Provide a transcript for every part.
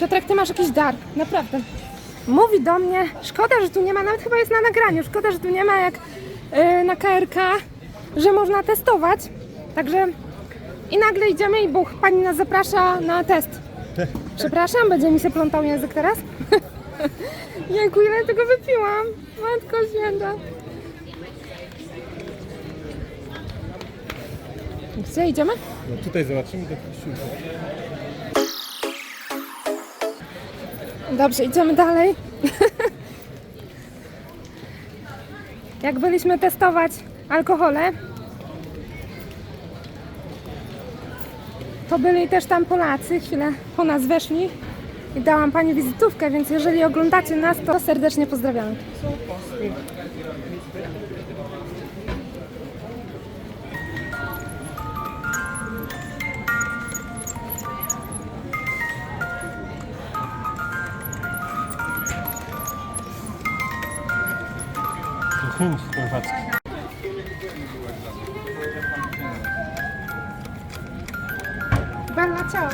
Piotrek, ty masz jakiś dar, naprawdę. Mówi do mnie, szkoda, że tu nie ma, nawet chyba jest na nagraniu, szkoda, że tu nie ma jak yy, na KRK, że można testować. Także i nagle idziemy i buch, pani nas zaprasza na test. Przepraszam, będzie mi się plątał język teraz? Jejku, ile tego wypiłam? Matko święta. Gdzie idziemy? No tutaj zobaczymy do kościółka. Dobrze, idziemy dalej. Jak byliśmy testować alkohole, to byli też tam Polacy, chwilę po nas weszli i dałam Pani wizytówkę, więc jeżeli oglądacie nas, to serdecznie pozdrawiamy. Hund chorwacki. Bella, ciao.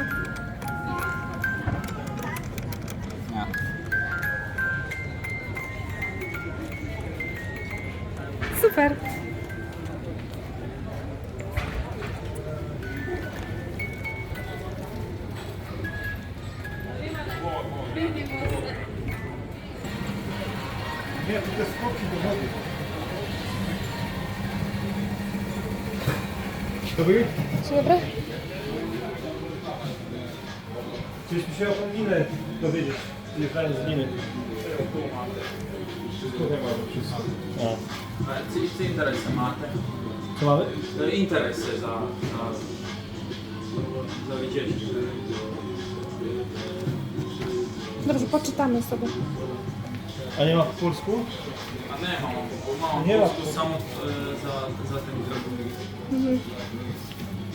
Super. Nie, to skoki do wody. Dobry? Dzień dobry. Chcieliśmy się o Linę dowiedzieć. Jechałem z Liny. Tu nie ma wszystko. O. Ci, ci interesy máte? Co mamy? Je Interesy za, za, za wycieczkę. Dobrze, poczytamy sobie. A nie ma po polsku? A ne, mám, mám Nie ma. Polsku samo e, za, za ten krok.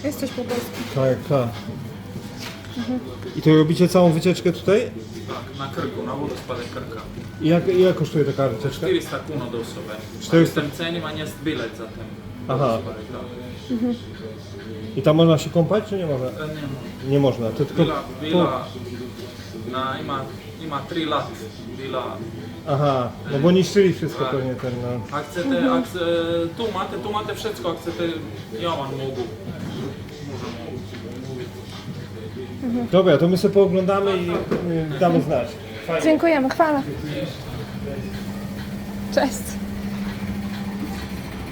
Jest coś po polsku. Tak, tak. I to robicie całą wycieczkę tutaj? Tak, na krku, na wodospade krka. I jak, ile kosztuje taka wycieczka? 400 kuna do osoby. 400. A Ten cením ani jest bilet za ten Aha. tak. I tam można się kąpać, czy nie można? E, Nie, Nie można, to tylko... bila, bila, na, ima, ima 3 lat, bila Aha, no bo niszczyli wszystko pewnie ten, no. Ak chcete, ak, e, tu máte, tu máte všetko, ak chcete, ja vám mogu. Môžem mówić. Dobra, to my sobie pooglądamy i y, damy znać. Fajnie. Dziękujemy, chwala. Cześć.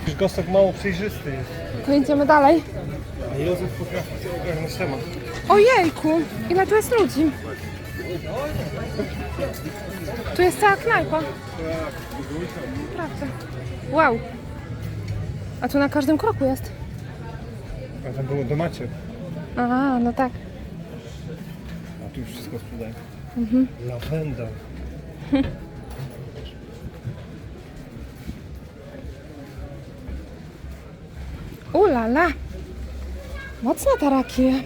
Już Gostok mało przejrzysty jest. To idziemy dalej. A Józef potrafi ogarnąć temat. Ojejku, ile tu jest ludzi. Tu jest cała knajpa. Naprawdę. Wow. A tu na każdym kroku jest. A tam było domacie. A, no tak. A tu już wszystko sprzedają. Lawenda. Ulala. Mocne taraki.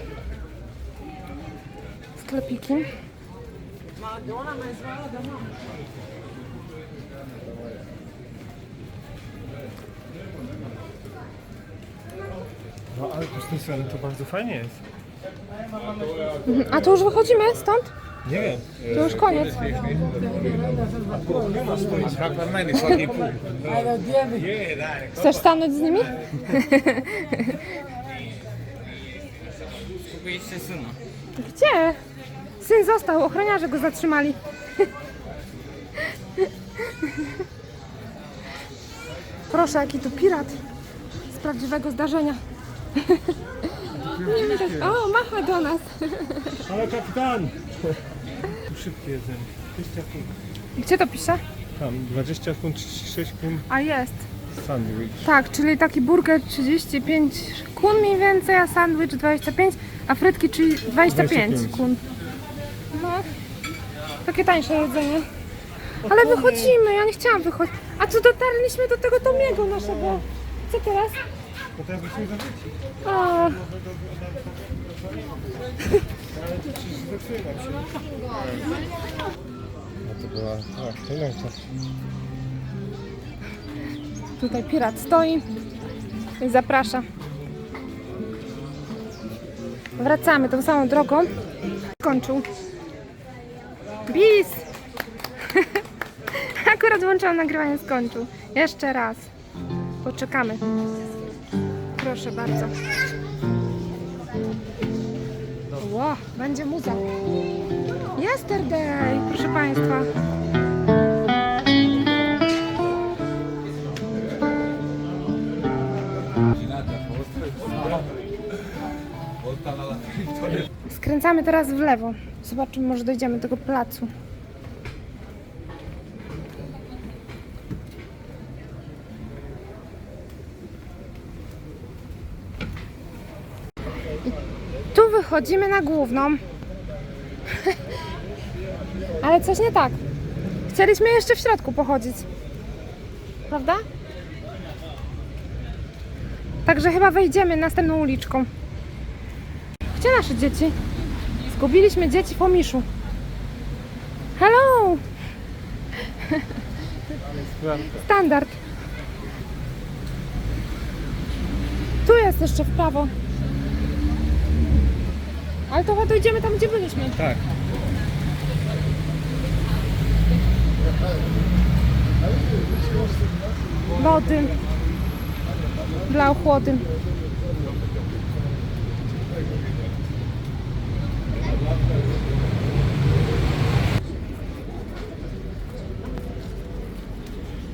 Sklepiki. No ale tu z tej strony to bardzo fajnie jest. A tu już wychodzimy stąd? Nie wiem. To już koniec. Chcesz stanąć z nimi? Gdzie? Syn został, ochroniarze go zatrzymali. Proszę, jaki tu pirat z prawdziwego zdarzenia. Nie widać. O, macha do nas. Ale kapitan! Tu szybkie jedzenie. 20 kun. Gdzie to pisze? Tam 20 kun, 36 kun A jest. sandwich. Tak, czyli taki burger 35 kun mniej więcej, a sandwich 25, a frytki czyli 25, 25. kun. Takie tańsze jedzenie. Ale wychodzimy, ja nie chciałam wychodzić. A tu dotarliśmy do tego Tomiego naszego. Co teraz? To teraz musimy zawrócić. O, Ale to przecież nam się. No to była... Tak, to tutaj pirat stoi i zaprasza. Wracamy tą samą drogą. Skończył. Bis! Akurat włączyłam nagrywanie, skończył. Jeszcze raz. Poczekamy. Proszę bardzo. Ło, będzie muza. Yesterday, proszę Państwa. Skręcamy teraz w lewo. Zobaczymy, może dojdziemy do tego placu. I tu wychodzimy na główną. Ale coś nie tak. Chcieliśmy jeszcze w środku pochodzić. Prawda? Także chyba wejdziemy następną uliczką. Gdzie nasze dzieci? Zgubiliśmy dzieci po miszu. Hello! Standard. Tu jest jeszcze w prawo. Ale to chyba dojdziemy tam, gdzie byliśmy. Tak. Wody. Dla ochłody.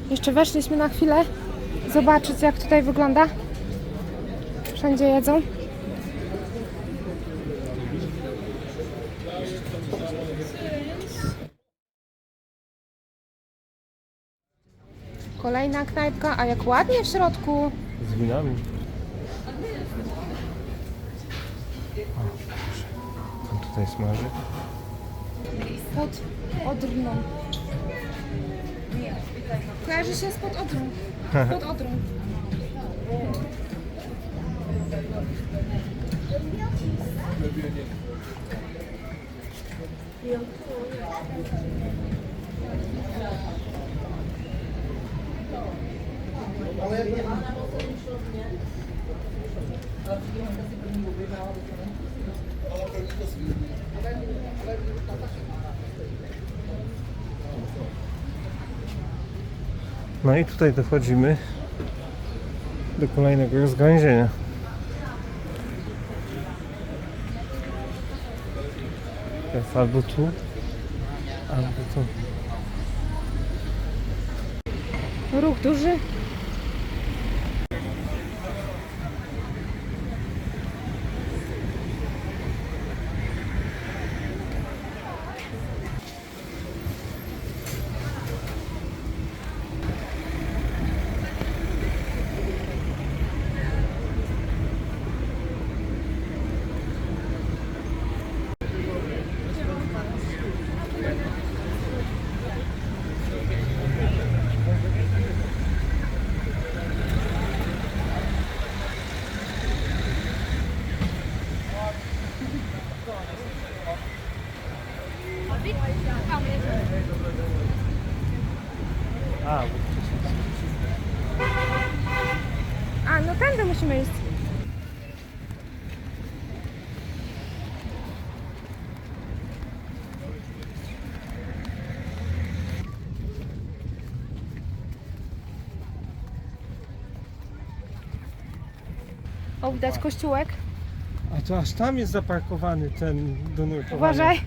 Jeszcze weszliśmy na chwilę zobaczyć jak tutaj wygląda. Wszędzie jedzą. Kolejna knajpka, a jak ładnie w środku. Z winami. O, proszę. Pan tutaj smaży. Pod Odrną. Kojarzy się z pod Odrą. Pod Odrą. No i tutaj dochodzimy do kolejnego rozgałęzienia. Jest albo tu, albo tu. Ruch duży. A, A, no tędy musimy iść. O, widać kościółek. a to aż tam jest zaparkowany ten do nurkowania. Uważaj,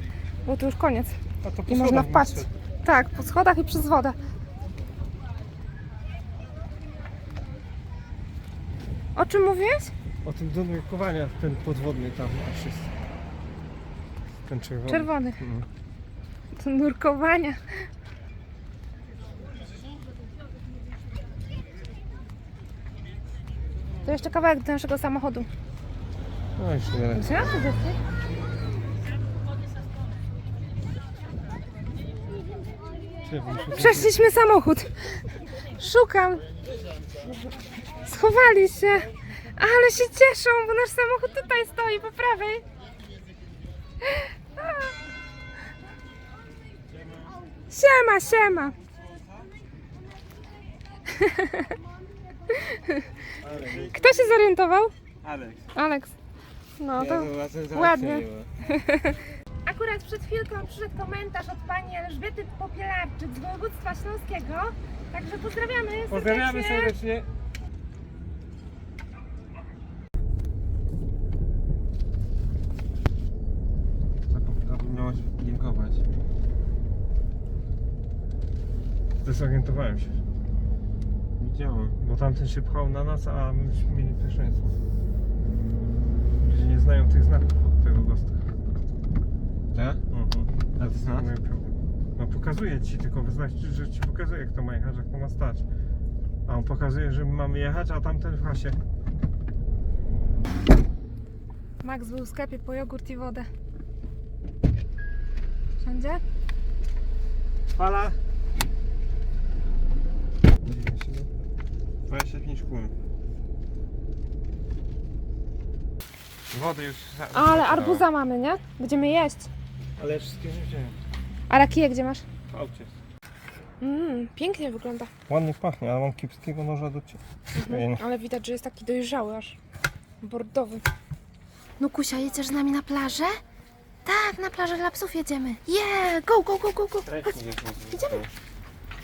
bo to już koniec. A to po I można schodach wpaść. Tak, po schodach i przez wodę. O czym mówiłeś? O tym do nurkowania, ten podwodny tam aż jest. Ten czerwony. Czerwony. Mhm. Do nurkowania. To jeszcze kawałek do naszego samochodu. No jeszcze dalej. Co Przeszliśmy samochód. Szukam. Schowali się. Ale się cieszą, bo nasz samochód tutaj stoi po prawej. Siema, siema. Kto się zorientował? Alek. Aleks. No to ładnie. A natomiast przed chwilką przyszedł komentarz od pani Elżbiety Popielarczyk z województwa śląskiego. Także pozdrawiamy Pozdrawiamy serdecznie. serdecznie. Zapomniałeś linkować. Zdezorientowałem się, Widziałem. bo tamten się pchał na nas, a myśmy mieli pierwszeństwo. Ludzie nie znają tych znaków od tego gosta. Tak? Mhm. A ty znasz? Mój problem. No pokazuje ci, tylko wyznaczy, że ci pokazuje kto ma jechać, jak to ma stać. A on pokazuje, że my mamy jechać, a tamten w hasie. Max był w sklepie po jogurt i wodę. Wszędzie? Fala! 25 kun. Wody już... Ale arbuza mamy, nie? Będziemy jeść. Ale ja wszystkie nie wziąłem. A rakiję gdzie masz? W aucie. Mmm, pięknie wygląda. Ładnie pachnie, ale mam kiepskiego noża do ciebie. Mhm. Ale widać, że jest taki dojrzały aż. Bordowy. No Kusia, jedziesz z nami na plażę? Tak, na plażę dla psów jedziemy. Yeah, go, go, go, go, go. Idziemy.